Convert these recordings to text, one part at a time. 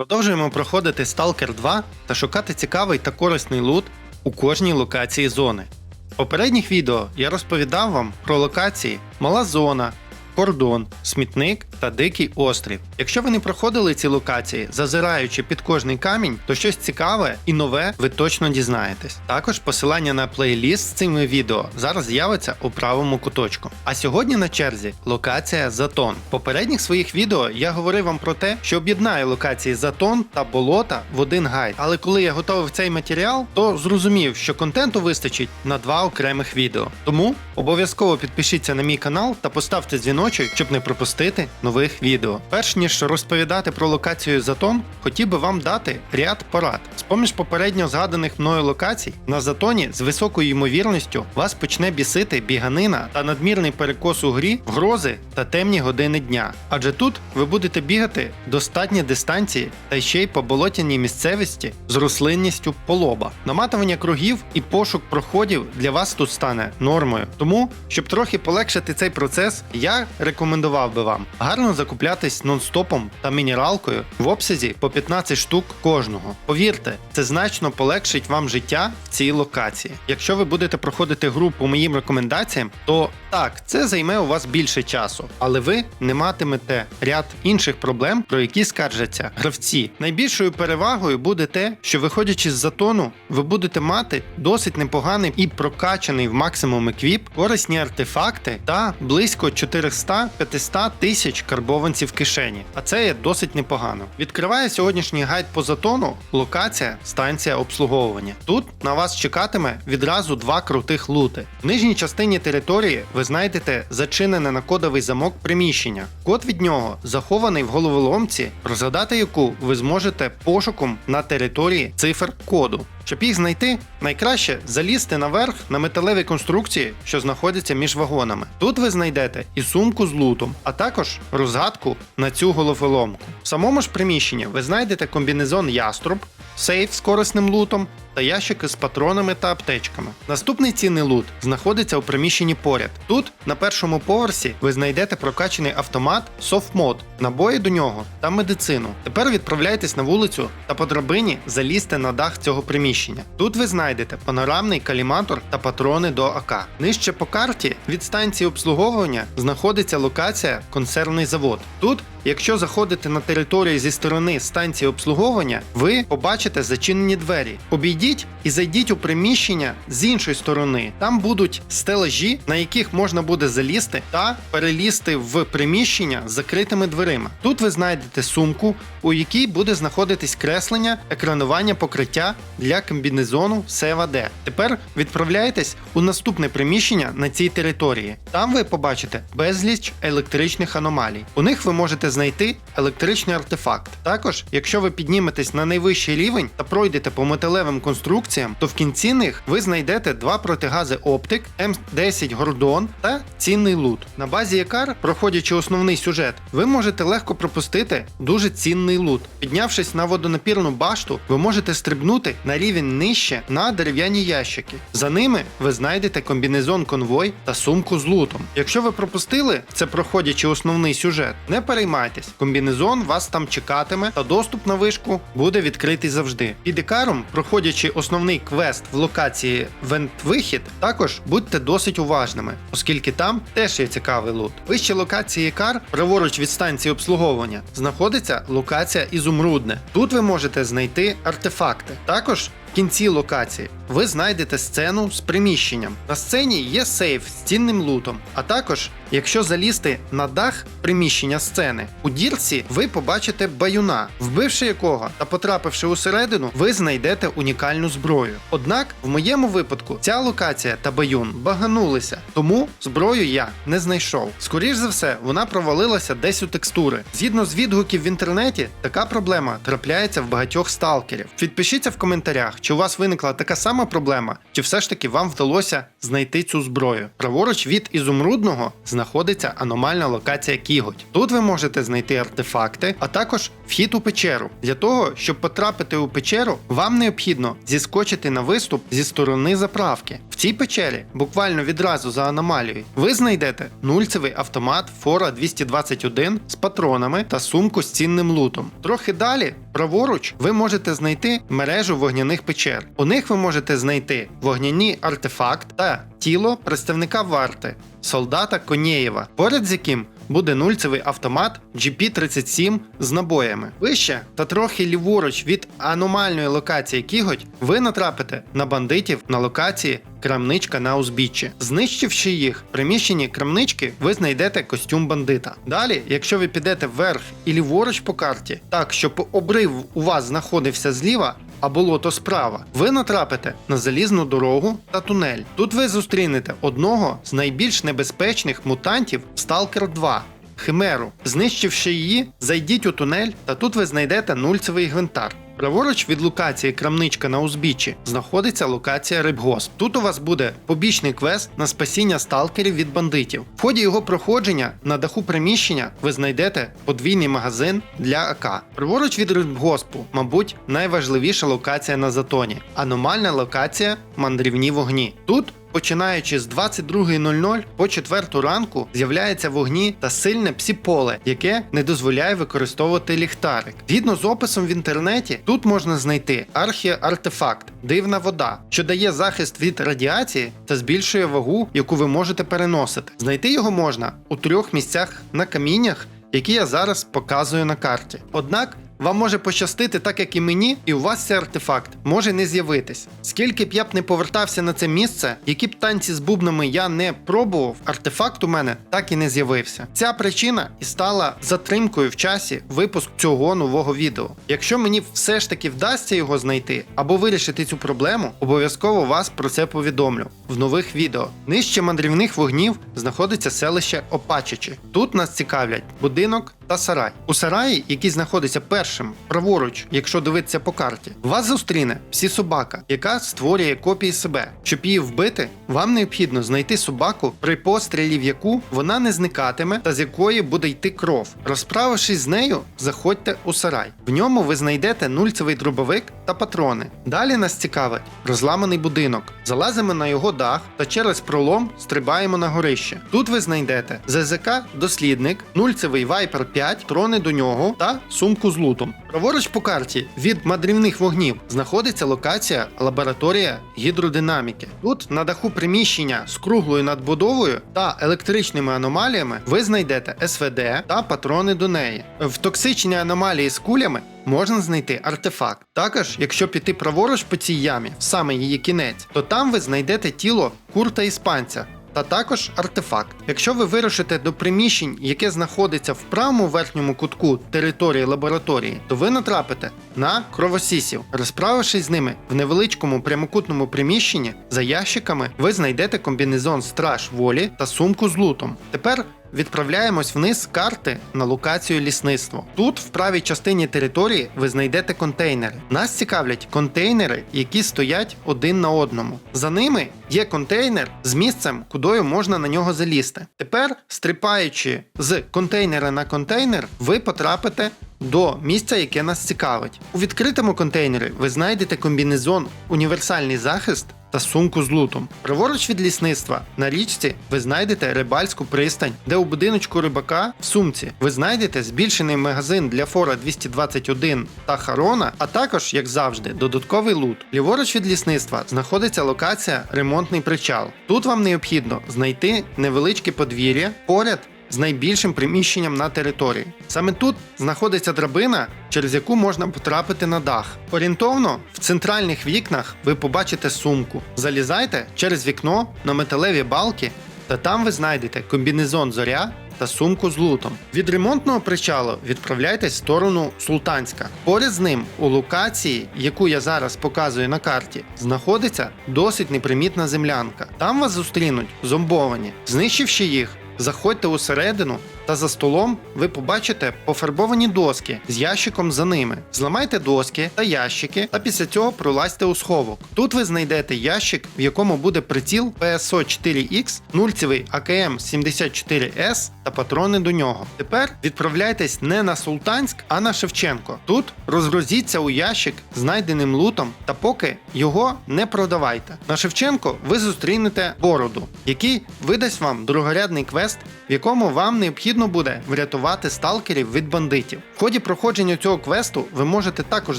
Продовжуємо проходити Stalker 2 та шукати цікавий та корисний лут у кожній локації зони. В попередніх відео я розповідав вам про локації Мала Зона, Кордон, Смітник та Дикий острів. Якщо ви не проходили ці локації, зазираючи під кожний камінь, то щось цікаве і нове ви точно дізнаєтесь. Також посилання на плейліст з цими відео зараз з'явиться у правому куточку. А сьогодні на черзі локація Затон. В попередніх своїх відео я говорив вам про те, що об'єднаю локації Затон та болота в один гайд. Але коли я готував цей матеріал, то зрозумів, що контенту вистачить на два окремих відео. Тому обов'язково підпишіться на мій канал та поставте дзвіночок, щоб не пропустити нових відео. Перш ніж розповідати про локацію Затон, хотів би вам дати ряд порад. З поміж попередньо згаданих мною локацій, на затоні з високою ймовірністю вас почне бісити біганина та надмірний перекос у грі, грози та темні години дня. Адже тут ви будете бігати достатні дистанції та ще й по болотяній місцевості з рослинністю полоба. Наматування кругів і пошук проходів для вас тут стане нормою. Тому, щоб трохи полегшити цей процес, я рекомендував би вам гарно закуплятись нон-стопом та мінералкою в обсязі по 15 штук кожного. Повірте, це значно полегшить вам життя в цій локації. Якщо ви будете проходити гру по моїм рекомендаціям, то так, це займе у вас більше часу, але ви не матимете ряд інших проблем, про які скаржаться гравці. Найбільшою перевагою буде те, що виходячи з затону, ви будете мати досить непоганий і прокачаний в максимум еквіп, корисні артефакти та близько 400-500 тисяч карбованців в кишені. А це є досить непогано. Відкриває сьогоднішній гайд по затону локація станція обслуговування. Тут на вас чекатиме відразу два крутих лути. В нижній частині території ви знайдете зачинене на кодовий замок приміщення. Код від нього захований в головоломці, розгадати яку ви зможете пошуком на території цифр коду. Щоб їх знайти, найкраще залізти наверх на металеві конструкції, що знаходяться між вагонами. Тут ви знайдете і сумку з лутом, а також розгадку на цю головоломку. В самому ж приміщенні ви знайдете комбінезон яструб, сейф з корисним лутом та ящики з патронами та аптечками. Наступний цінний лут знаходиться у приміщенні поряд. Тут, на першому поверсі, ви знайдете прокачаний автомат Softmod, набої до нього та медицину. Тепер відправляйтесь на вулицю та по драбині залізьте на дах цього приміщення. Тут ви знайдете панорамний каліматор та патрони до АК. Нижче по карті від станції обслуговування знаходиться локація консервний завод. Тут Якщо заходите на територію зі сторони станції обслуговування, ви побачите зачинені двері. Обійдіть і зайдіть у приміщення з іншої сторони. Там будуть стелажі, на яких можна буде залізти та перелізти в приміщення з закритими дверима. Тут ви знайдете сумку, у якій буде знаходитись креслення екранування покриття для комбінезону D. Тепер відправляєтесь у наступне приміщення на цій території. Там ви побачите безліч електричних аномалій. У них ви можете знайти електричний артефакт. Також, якщо ви підніметесь на найвищий рівень та пройдете по металевим конструкціям, то в кінці них ви знайдете два протигази оптик, М10 Гордон та цінний лут. На базі якар, проходячи основний сюжет, ви можете легко пропустити дуже цінний лут. Піднявшись на водонапірну башту, ви можете стрибнути на рівень нижче на дерев'яні ящики. За ними ви знайдете комбінезон конвой та сумку з лутом. Якщо ви пропустили це проходячи основний сюжет, не переймайтесь, комбінезон вас там чекатиме, та доступ на вишку буде відкритий завжди. Під ікаром, проходячи основний квест в локації Вент-вихід, також будьте досить уважними, оскільки там теж є цікавий лут. Вище локації Ікар, праворуч від станції обслуговування, знаходиться локація Ізумрудне. Тут ви можете знайти артефакти. Також кінці локації ви знайдете сцену з приміщенням. На сцені є сейф з цінним лутом. А також, якщо залізти на дах приміщення сцени, у дірці ви побачите баюна, вбивши якого та потрапивши усередину, ви знайдете унікальну зброю. Однак, в моєму випадку, ця локація та баюн баганулися, тому зброю я не знайшов. Скоріш за все, вона провалилася десь у текстури. Згідно з відгуків в інтернеті, така проблема трапляється в багатьох сталкерів. Підпишіться в коментарях, чи у вас виникла така сама проблема, чи все ж таки вам вдалося знайти цю зброю. Праворуч від ізумрудного знаходиться аномальна локація Кіготь. Тут ви можете знайти артефакти, а також вхід у печеру. Для того, щоб потрапити у печеру, вам необхідно зіскочити на виступ зі сторони заправки. В цій печері, буквально відразу за аномалією, ви знайдете нульцевий автомат Фора 221 з патронами та сумку з цінним лутом. Трохи далі, праворуч, ви можете знайти мережу вогняних печер. У них ви можете знайти вогняні артефакт та тіло представника варти, солдата Конєєва, поряд з яким буде нульцевий автомат GP37 з набоями. Вище та трохи ліворуч від аномальної локації Кіготь ви натрапите на бандитів на локації Крамничка на узбіччі. Знищивши їх в приміщенні крамнички, ви знайдете костюм бандита. Далі, якщо ви підете вверх і ліворуч по карті, так щоб обрив у вас знаходився зліва, а болото справа, ви натрапите на залізну дорогу та тунель. Тут ви зустрінете одного з найбільш небезпечних мутантів Stalker 2. Химеру. Знищивши її, зайдіть у тунель, та тут ви знайдете нульцевий гвинтар. Праворуч від локації Крамничка на узбіччі знаходиться локація Рибгосп. Тут у вас буде побічний квест на спасіння сталкерів від бандитів. В ході його проходження на даху приміщення ви знайдете подвійний магазин для АК. Праворуч від Рибгоспу, мабуть, найважливіша локація на затоні аномальна локація мандрівні вогні. Тут Починаючи з 22.00 по 4 ранку з'являються вогні та сильне псіполе, яке не дозволяє використовувати ліхтарик. Згідно з описом в інтернеті, тут можна знайти архіартефакт, дивна вода, що дає захист від радіації та збільшує вагу, яку ви можете переносити. Знайти його можна у трьох місцях на каміннях, які я зараз показую на карті. Однак вам може пощастити так, як і мені, і у вас цей артефакт може не з'явитись. Скільки б я б не повертався на це місце, які б танці з бубнами я не пробував, артефакт у мене так і не з'явився. Ця причина і стала затримкою в часі випуск цього нового відео. Якщо мені все ж таки вдасться його знайти або вирішити цю проблему, обов'язково вас про це повідомлю в нових відео. Нижче мандрівних вогнів знаходиться селище Опачичі. Тут нас цікавлять будинок та сарай. У сараї, який знаходиться першим, праворуч, якщо дивитися по карті, вас зустріне всі собака, яка створює копії себе. Щоб її вбити, вам необхідно знайти собаку, при пострілі в яку вона не зникатиме та з якої буде йти кров. Розправившись з нею, заходьте у сарай. В ньому ви знайдете нульцевий дробовик та патрони. Далі нас цікавить розламаний будинок. Залазимо на його дах та через пролом стрибаємо на горище. Тут ви знайдете ЗЗК дослідник, нульцевий Viper 5, трони до нього та сумку з лутом. Праворуч по карті від мандрівних вогнів знаходиться локація лабораторія гідродинаміки. Тут на даху приміщення з круглою надбудовою та електричними аномаліями ви знайдете СВД та патрони до неї. В токсичній аномалії з кулями можна знайти артефакт. Також, якщо піти праворуч по цій ямі, в саме її кінець, то там ви знайдете тіло курта іспанця. Та також артефакт. Якщо ви вирушите до приміщень, яке знаходиться в правому верхньому кутку території лабораторії, то ви натрапите на кровосісів. Розправившись з ними в невеличкому прямокутному приміщенні, за ящиками ви знайдете комбінезон страж волі та сумку з лутом. Тепер Відправляємось вниз карти на локацію лісництво. Тут, в правій частині території, ви знайдете контейнери. Нас цікавлять контейнери, які стоять один на одному. За ними є контейнер з місцем, кудою можна на нього залізти. Тепер, стрипаючи з контейнера на контейнер, ви потрапите. До місця, яке нас цікавить. У відкритому контейнері ви знайдете комбінезон універсальний захист та сумку з лутом. Праворуч від лісництва на річці ви знайдете рибальську пристань, де у будиночку рибака в сумці ви знайдете збільшений магазин для фора 221 та Харона, а також, як завжди, додатковий лут. Ліворуч від лісництва знаходиться локація ремонтний причал. Тут вам необхідно знайти невеличке подвір'я поряд з найбільшим приміщенням на території. Саме тут знаходиться драбина, через яку можна потрапити на дах. Орієнтовно в центральних вікнах ви побачите сумку. Залізайте через вікно на металеві балки, та там ви знайдете комбінезон зоря. Та сумку з лутом. Від ремонтного причалу відправляйтесь в сторону Султанська. Поряд з ним у локації, яку я зараз показую на карті, знаходиться досить непримітна землянка. Там вас зустрінуть зомбовані. Знищивши їх, заходьте усередину та за столом ви побачите пофарбовані доски з ящиком за ними. Зламайте доски та ящики, та після цього пролазьте у сховок. Тут ви знайдете ящик, в якому буде приціл PSO 4X, нульцевий АКМ 74S та патрони до нього. Тепер відправляйтесь не на Султанськ, а на Шевченко. Тут розгрузіться у ящик знайденим лутом, та поки його не продавайте. На Шевченко ви зустрінете бороду, який видасть вам другорядний квест, в якому вам необхідно буде врятувати сталкерів від бандитів. В ході проходження цього квесту ви можете також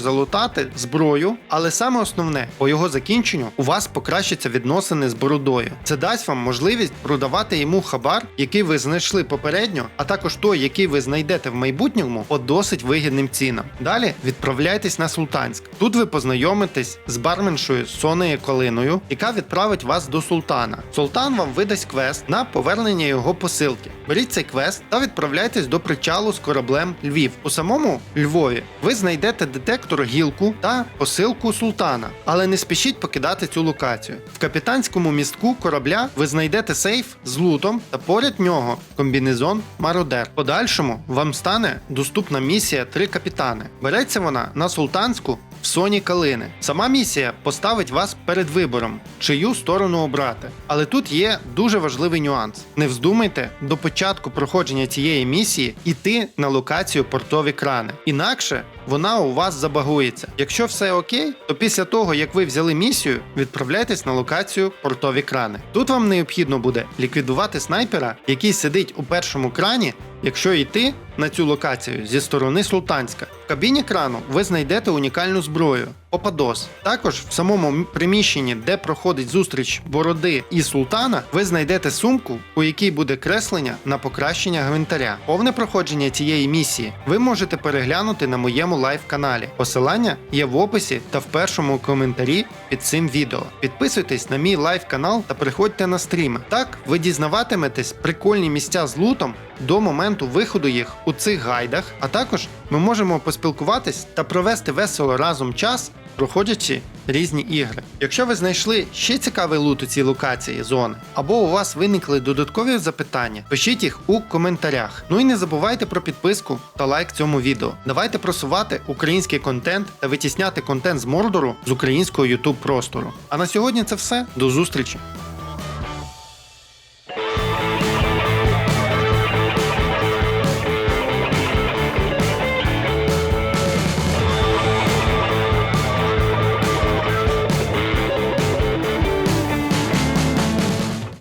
залутати зброю, але саме основне, по його закінченню у вас покращаться відносини з бородою. Це дасть вам можливість продавати йому хабар, який ви знайшли попередньо, а також той, який ви знайдете в майбутньому, по досить вигідним цінам. Далі відправляйтесь на Султанськ. Тут ви познайомитесь з барменшою Сонею Калиною, яка відправить вас до султана. Султан вам видасть квест на повернення його посилки. Беріть цей квест та відправляйтесь до причалу з кораблем Львів. У самому Львові ви знайдете детектор гілку та посилку султана, але не спішіть покидати цю локацію. В капітанському містку корабля ви знайдете сейф з лутом та поряд нього комбінезон Мародер. Подальшому вам стане доступна місія Три капітани. Береться вона на султанську в соні калини. Сама місія поставить вас перед вибором, чию сторону обрати. Але тут є дуже важливий нюанс: не вздумайте до початку проходження цієї місії йти на локацію портові крани. Інакше вона у вас забагується. Якщо все окей, то після того, як ви взяли місію, відправляйтесь на локацію портові крани. Тут вам необхідно буде ліквідувати снайпера, який сидить у першому крані. Якщо йти на цю локацію зі сторони Султанська, в кабіні крану ви знайдете унікальну зброю Опадос. Також в самому приміщенні, де проходить зустріч бороди і султана, ви знайдете сумку, у якій буде креслення на покращення гвинтаря. Повне проходження цієї місії ви можете переглянути на моєму лайв-каналі. Посилання є в описі та в першому коментарі під цим відео. Підписуйтесь на мій лайв-канал та приходьте на стріми. Так ви дізнаватиметесь прикольні місця з лутом до моменту виходу їх у цих гайдах, а також ми можемо поспілкуватись та провести весело разом час, проходячи різні ігри. Якщо ви знайшли ще цікавий лут у цій локації зони, або у вас виникли додаткові запитання, пишіть їх у коментарях. Ну і не забувайте про підписку та лайк цьому відео. Давайте просувати український контент та витісняти контент з Мордору з українського YouTube простору. А на сьогодні це все. До зустрічі!